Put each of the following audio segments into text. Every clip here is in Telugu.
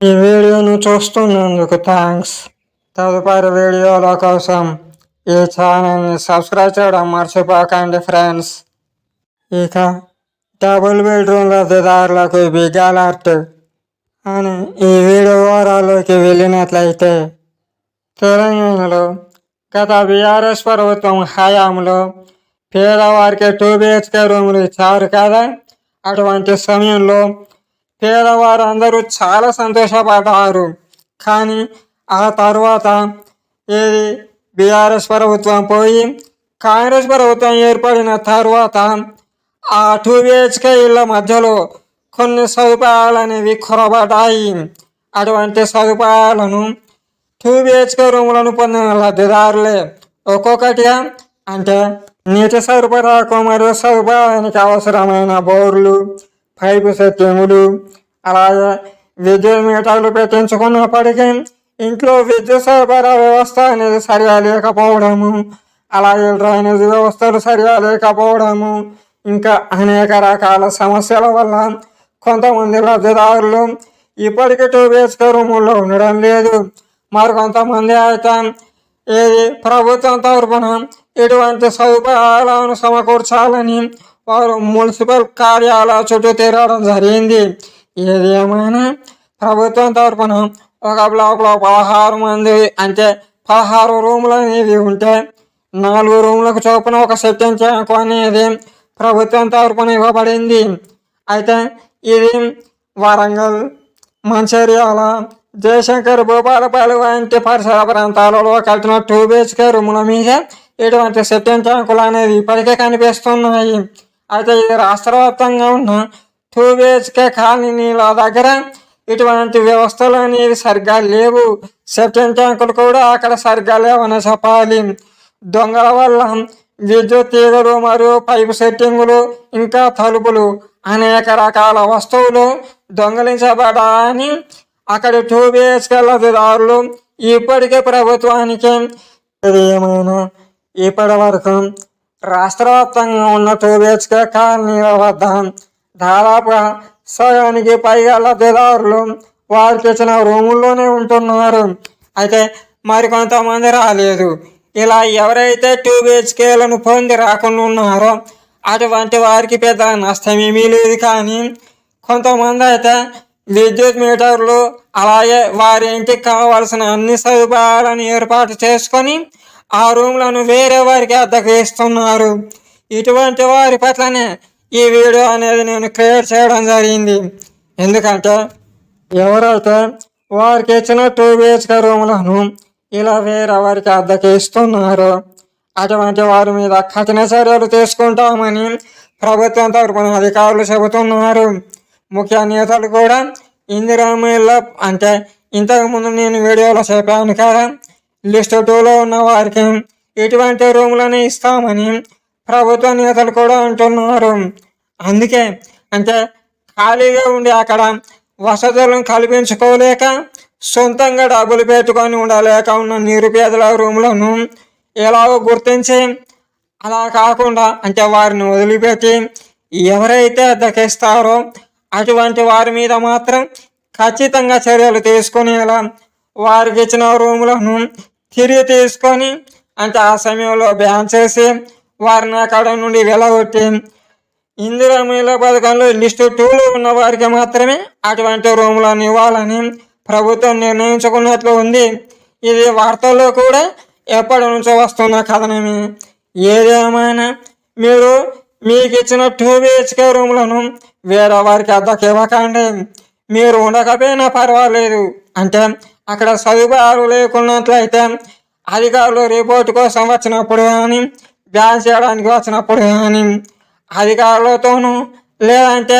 ఈ వీడియోను చూస్తున్నందుకు థ్యాంక్స్ తదుపరి వీడియోల కోసం ఈ ఛానల్ని సబ్స్క్రైబ్ చేయడం మర్చిపోకండి ఫ్రెండ్స్ ఇక డబుల్ బెడ్రూమ్ లబ్ధిదారులకు బిగ్ అలర్ట్ అని ఈ వీడియో వివరాల్లోకి వెళ్ళినట్లయితే తెలంగాణలో గత బీఆర్ఎస్ ప్రభుత్వం హయాంలో పేదవారికి టూ బిహెచ్కే రూములు ఇచ్చారు కదా? అటువంటి సమయంలో పేదవారు అందరూ చాలా సంతోషపడ్డారు. కానీ ఆ తర్వాత ఏది? బీఆర్ఎస్ ప్రభుత్వం పోయి కాంగ్రెస్ ప్రభుత్వం ఏర్పడిన తర్వాత ఆ టూ బిహెచ్కే ఇళ్ళ మధ్యలో కొన్ని సదుపాయాలు అనేవి కొరబడ్డాయి అటువంటి సదుపాయాలను టూ బిహెచ్కే రూములను పొందిన లబ్ధిదారులే ఒక్కొక్కటిగా అంటే నీటి సరఫరాకు మరియు సదుపాయానికి అవసరమైన బోర్లు పైపు సెట్టింగులు అలాగే విద్యుత్ మీటర్లు పెట్టించుకున్నప్పటికీ ఇంట్లో విద్యుత్ సరఫరా వ్యవస్థ అనేది సరిగా లేకపోవడము అలాగే డ్రైనేజ్ వ్యవస్థలు సరిగా లేకపోవడము ఇంకా అనేక రకాల సమస్యల వల్ల కొంతమంది లబ్ధిదారులు ఇప్పటికీ టూ బిహెచ్కే రూముల్లో ఉండడం లేదు. మరికొంతమంది అయితే ఏది ప్రభుత్వం తరఫున ఇటువంటి సదుపాయాలను సమకూర్చాలని వారు మున్సిపల్ కార్యాలయ చుట్టూ తిరగడం జరిగింది. ఏదేమైనా ఏమైనా ప్రభుత్వం తరఫున ఒక బ్లాక్లో పదహారు మంది అంటే పదహారు రూములు అనేవి ఉంటే నాలుగు రూములకు చొప్పున ఒక సెట్టింగ్ ట్యాంక్ అనేది ప్రభుత్వం తరఫున ఇవ్వబడింది. అయితే ఇది వరంగల్ మంచిర్యాల జయశంకర్ భూపాలపల్లి వంటి పరిసర ప్రాంతాలలో కట్టిన టూ బిహెచ్కే రూముల మీద ఇటువంటి సెట్టింగ్ ట్యాంకులు అనేవి ఇప్పటికే కనిపిస్తున్నాయి. అయితే ఇది రాష్ట్ర వ్యాప్తంగా ఉన్న టూ బిహెచ్కే కాలనీల దగ్గర ఇటువంటి వ్యవస్థలు అనేవి సరిగ్గా లేవు. సెప్టింగ్ ట్యాంకులు కూడా అక్కడ సరిగ్గా లేవని చెప్పాలి. దొంగల వల్ల విద్యుత్ తీగలు మరియు పైపు సెట్టింగులు ఇంకా తలుపులు అనేక రకాల వస్తువులు దొంగలించబడాలని అక్కడి టూ బిహెచ్కే లబ్ధిదారులు ఇప్పటికే ప్రభుత్వానికి ఏమైనా ఇప్పటి వరకు రాష్ట్రవ్యాప్తంగా ఉన్న టూ బిహెచ్కే కాలనీల వద్ద దాదాపుగా సగానికి పైగా లబ్ధిదారులు వారికి ఇచ్చిన రూముల్లోనే ఉంటున్నారు. అయితే మరికొంతమంది రాలేదు. ఇలా ఎవరైతే టూ బిహెచ్కేలను పొంది రాకుండా ఉన్నారో అటువంటి వారికి పెద్ద నష్టం ఏమీ లేదు కానీ కొంతమంది అయితే విద్యుత్ మీటర్లు అలాగే వారి ఇంటికి కావాల్సిన అన్ని సదుపాయాలను ఏర్పాటు చేసుకొని ఆ రూమ్లను వేరే వారికి అద్దెకు ఇస్తున్నారు ఇటువంటి వారి పట్లనే ఈ వీడియో అనేది నేను క్రియేట్ చేయడం జరిగింది. ఎందుకంటే ఎవరైతే వారికి ఇచ్చిన టూ బిహెచ్కే రూములను ఇలా వేరే వారికి అద్దెకి ఇస్తున్నారో అటువంటి వారి మీద కఠిన చర్యలు తీసుకుంటామని ప్రభుత్వం తరపున అధికారులు చెబుతున్నారు. ముఖ్య నేతలు కూడా ఇందిరామీల అంటే ఇంతకుముందు నేను వీడియోలో చెప్పాను కదా లిస్ట్ టూలో ఉన్న వారికి ఇటువంటి రూములను ఇస్తామని ప్రభుత్వ నేతలు కూడా అంటున్నారు. అందుకే అంటే ఖాళీగా ఉండి అక్కడ వసతులను కల్పించుకోలేక సొంతంగా డబ్బులు పెట్టుకొని ఉండలేక ఉన్న నిరుపేదల రూములను ఎలాగో గుర్తించి అలా కాకుండా అంటే వారిని వదిలిపెట్టి ఎవరైతే దక్కిస్తారో అటువంటి వారి మీద మాత్రం ఖచ్చితంగా చర్యలు తీసుకునేలా వారికి ఇచ్చిన రూములను తిరిగి తీసుకొని అంటే ఆ సమయంలో బ్యాన్ చేసి వారిని అక్కడ నుండి వెళ్ళగొట్టి ఇందిరా మహిళా పథకంలో లిస్టు టూలో ఉన్న వారికి మాత్రమే అటువంటి రూములను ఇవ్వాలని ప్రభుత్వం నిర్ణయించుకున్నట్లు ఉంది. ఇది వార్తల్లో కూడా ఎప్పటి నుంచో వస్తున్న కథనమే. ఏదేమైనా మీరు మీకు ఇచ్చిన టూ బిహెచ్కే రూములను వేరే వారికి అద్దకు ఇవ్వకండి మీరు ఉండకపోయినా పర్వాలేదు. అంటే అక్కడ సదుపాయాలు లేకున్నట్లయితే అధికారులు రిపోర్ట్ కోసం వచ్చినప్పుడు కానీ బ్యాన్ చేయడానికి వచ్చినప్పుడు కానీ అధికారులతోనూ లేదంటే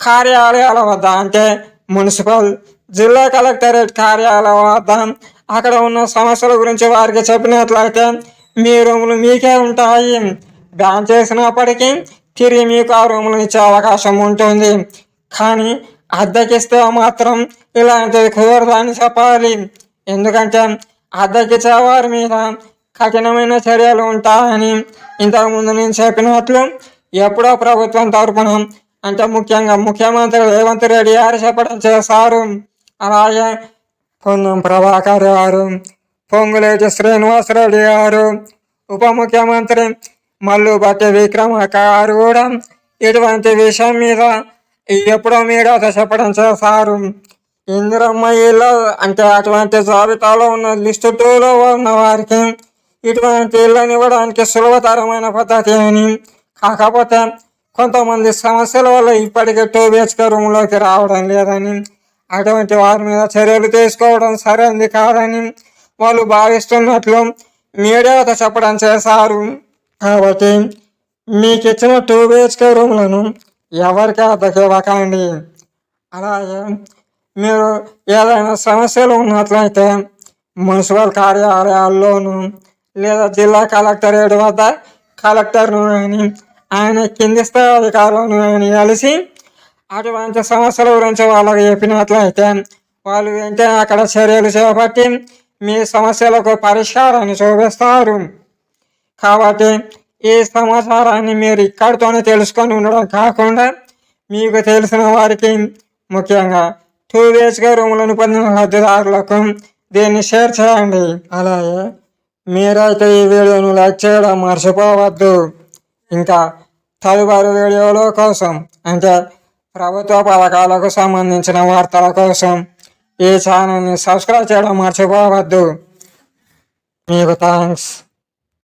కార్యాలయాల వద్ద అంటే మున్సిపల్ జిల్లా కలెక్టరేట్ కార్యాలయం వద్ద అక్కడ ఉన్న సమస్యల గురించి వారికి చెప్పినట్లయితే మీ రూములు మీకే ఉంటాయి. బ్యాన్ చేసినప్పటికీ తిరిగి మీకు ఆ రూములు ఇచ్చే అవకాశం ఉంటుంది. కానీ అద్దెకిస్తే మాత్రం ఇలాంటిది కుదరదని చెప్పాలి. ఎందుకంటే అద్దెకిచ్చే వారి మీద కఠినమైన చర్యలు ఉంటాయని ఇంతకుముందు నేను చెప్పినట్లు ఎప్పుడో ప్రభుత్వం తరపున అంటే ముఖ్యంగా ముఖ్యమంత్రి రేవంత్ రెడ్డి గారు చెప్పడం చేశారు. అలాగే పొన్నం ప్రభాకర్ గారు పొంగులేటి శ్రీనివాసరెడ్డి గారు ఉప ముఖ్యమంత్రి మల్లు బట్టి విక్రమార్క గారు కూడా ఇటువంటి విషయం మీద ఎప్పుడో మీడియాతో చెప్పడం చేశారు? ఇందిరమ్మ ఇల్లు అంటే అటువంటి జాబితాలో ఉన్న లిస్టు టూలో ఉన్న వారికి ఇటువంటి ఇళ్ళని ఇవ్వడానికి సులభతరమైన పద్ధతి అని కాకపోతే కొంతమంది సమస్యల వల్ల ఇప్పటికే టూ బిహెచ్కే రూమ్లోకి రావడం లేదని అటువంటి వారి మీద చర్యలు తీసుకోవడం సరైనది కాదని వాళ్ళు భావిస్తున్నట్లు మీడియాతో చెప్పడం చేశారు. కాబట్టి మీకు ఇచ్చిన టూ బిహెచ్కే రూమ్లను ఎవరికి అద్దెకి ఇవ్వకండి అలాగే మీరు ఏదైనా సమస్యలు ఉన్నట్లయితే మున్సిపల్ కార్యాలయాల్లోనూ లేదా జిల్లా కలెక్టరేట్ వద్ద కలెక్టర్ను కానీ ఆయన కింది స్థాయి అధికారులను కానీ కలిసి అటువంటి సమస్యల గురించి వాళ్ళకి చెప్పినట్లయితే వాళ్ళు వెంటనే అక్కడ చర్యలు చేపట్టి మీ సమస్యలకు పరిష్కారాన్ని చూపిస్తారు. కాబట్టి ఈ సమాచారాన్ని మీరు ఇక్కడితోనే తెలుసుకొని ఉండడం కాకుండా మీకు తెలిసిన వారికి ముఖ్యంగా టూ బిహెచ్కే రూములను పొందిన లబ్ధిదారులకు దీన్ని షేర్ చేయండి. అలాగే మీరైతే ఈ వీడియోను లైక్ చేయడం మర్చిపోవద్దు. ఇంకా తదుపరి వీడియోల కోసం అంటే ప్రభుత్వ పథకాలకు సంబంధించిన వార్తల కోసం ఈ ఛానల్ని సబ్స్క్రైబ్ చేయడం మర్చిపోవద్దు. మీకు థ్యాంక్స్